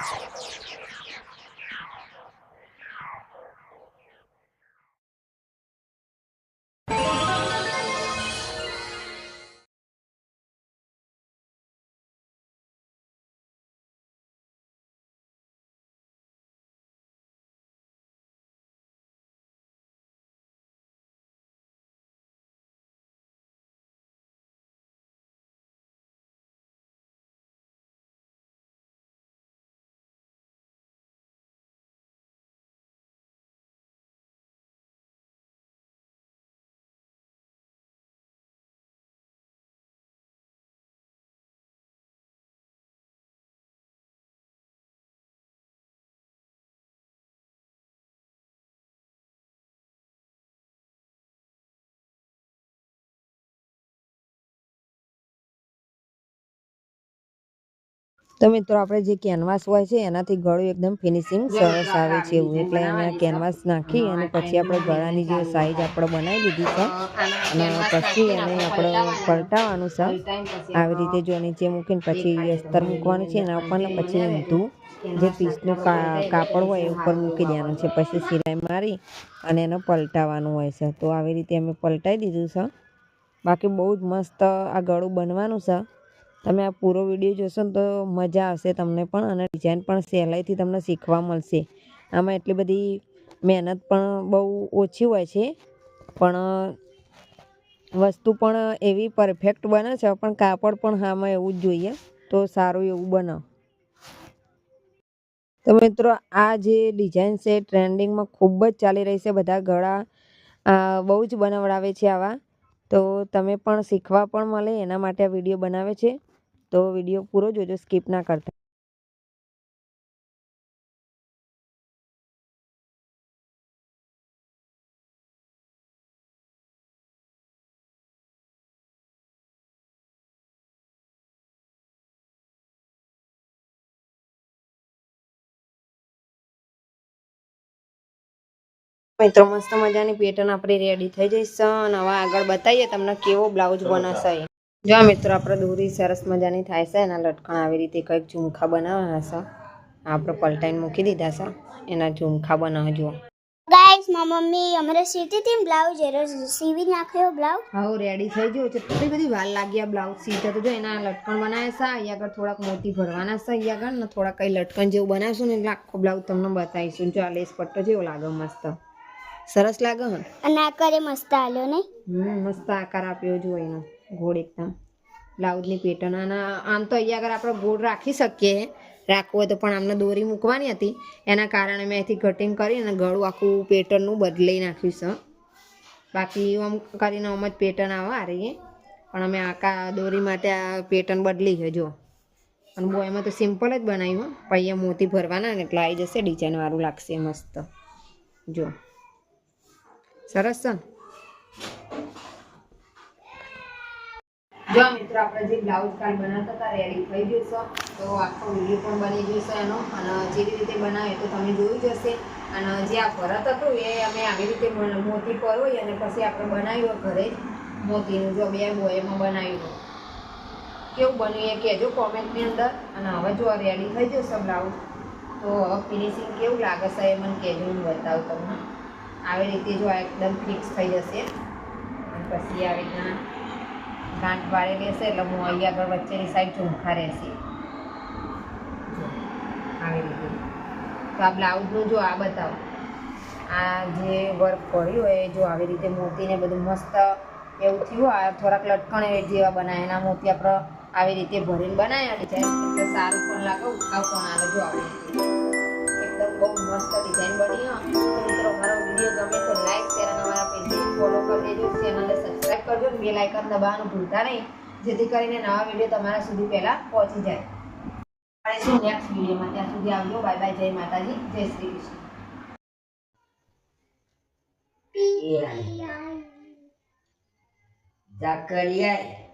すいません。તો મિત્રો આપણે જે કેનવાસ હોય છે એનાથી ગળું એકદમ ફિનિશિંગ સરસ આવે છે. એવું એટલે અમે કેનવાસ નાખી અને પછી આપણે ગળાની જે સાઈઝ આપણે બનાવી લીધી છે અને પછી એને આપણે પલટાવવાનું છે. આવી રીતે જો નીચે મૂકીને પછી અસ્તર મૂકવાનું છે એના ઉપર પછી ઊંધું જે પીસનું કાપડ હોય એ ઉપર મૂકી દેવાનું છે. પછી સિલાઈ મારી અને એને પલટાવવાનું હોય છે. તો આવી રીતે અમે પલટાવી દીધું છે. બાકી બહુ જ મસ્ત આ ગળું બનવાનું છે. તમે આ પૂરો વીડિયો જોશો ને તો મજા આવશે તમને પણ અને ડિઝાઇન પણ સહેલાઈથી તમને શીખવા મળશે. આમાં એટલી બધી મહેનત પણ બહુ ઓછી હોય છે. પણ, વસ્તુ પણ એવી પરફેક્ટ બને છે, પણ કાપડ પણ હામાં એવું જ જોઈએ તો સારું એવું બને. તો મિત્રો, આ જે ડિઝાઇન છે ટ્રેન્ડિંગમાં ખૂબ જ ચાલી રહી છે. બધા ગળા બહુ જ બનાવડાવે છે આવા. તો તમે પણ શીખવા પણ મળે, એના માટે આ વીડિયો બનાવે છે. તો વીડિયો પૂરો જોજો સ્કીપ ના કરતા. મિત્રો મસ્ત મજાની પેટર્ન આપણી રેડી થઈ જઈશ. અને હવે આગળ બતાવીએ તમને કેવો બ્લાઉઝ બનાવશે જો મિત્રો આપણે દોરી સરસ મજાની થાય છે એના લટકણ આવી રીતે કંઈક ઝુમખા બનાવવાના છે. આપણે પલટાઈને મૂકી દીધા છે એના ઝુમખા બનાવજો ગાઈસ મા મમ્મી અમારે સીતી હતી બ્લાઉઝ એરો સીવી નાખ્યો બ્લાઉઝ હવે રેડી થઈ ગયો છે એટલી બધી વાર લાગ્યા બ્લાઉઝ સીધા તો જો એના લટકણ બનાવ્યા છે અહીંયા આગળ થોડાક મોટી ભરવાના છે અહીંયા આગળ ને થોડા કઈ લટકણ જેવું બનાવશું ને એટલે આખો બ્લાઉઝ તમને બતાવીશું. જો આ લેસ પટ્ટો જેવો લાગે મસ્ત. સરસ લાગે હે અને આકાર એ મસ્ત આલ્યો ને હમ મસ્ત આકાર આપ્યો જો એનો. ગોળ એકદમ. બ્લાઉઝની પેટર્ન અને આમ તો અહીંયા આગળ આપણે ગોળ રાખી શકીએ. રાખવું હોય તો પણ આમને દોરી મૂકવાની હતી. એના કારણે મેં અહીંથી કટિંગ કરી અને ગળું આખું પેટર્નનું બદલી નાખ્યું છે. બાકી આમ કરીને આમ જ પેટર્ન આવે આ રહીએ પણ અમે આખા દોરી માટે આ પેટર્ન બદલી છે જો અને બહુ એમાં તો સિમ્પલ જ બનાવ્યું પછી મોતી ભરવાના ને એટલે આવી જશે ડિઝાઇન વાળું લાગશે મસ્ત. જો સરસ છે જો મિત્રો, આપણે જે બ્લાઉઝ કાર્ડ બનાવતા હતા રેડી થઈ જશે તો આખો વીડિયો પણ બની જશે એનો. અને જેવી રીતે બનાવે તો તમે જોયું જ હશે. અને જે આ ભરત હતું એ અમે આવી રીતે મોતી પરોઈ અને પછી આપણે બનાવ્યું ઘરે મોતીનું જો બે બોયમાં બનાવ્યું કેવું બન્યું એ કહેજો કોમેન્ટની અંદર. અને હવે જો આ રેડી થઈ જશે બ્લાઉઝ, તો હવે ફિનિશિંગ કેવું લાગે છે એ મને કહેજો, હું બતાવું તમને. આવી રીતે જો આ એકદમ ફિક્સ થઈ જશે. અને પછી આવી રીતના ગાંઠ વાળી રહેશે એટલે હું અહીંયા આગળ વચ્ચેની સાઈડ ઝુમખા રહેશે. આવી રીતે. તો આ બ્લાઉઝનું જો આ બતાવો. આ જે વર્ક કર્યું એ જો આવી રીતે મોતીને બધું મસ્ત એવું થયું, આ થોડાક લટકણ જેવા બનાવ્યા એના મોતી આપણે આવી રીતે ભરીને બનાવ્યા ડિઝાઇન એટલે સારું પણ લાગે, ઉઠાવ પણ આવે જો આવી રીતે. એકદમ બહુ મસ્ત ડિઝાઇન બની. મિત્રો, મારો વીડિયો ગમે કરજો અને બેલ આઇકન દબાવવાનું ભૂલતા નહીં. જેથી કરીને નવા વીડિયો તમારા સુધી પહેલાં પહોંચી જાય. મળીશું નેક્સ્ટ વિડીયોમાં ત્યાં સુધી આવજો. બાય બાય જય માતાજી. જય શ્રી કૃષ્ણ. ઝાકરિયા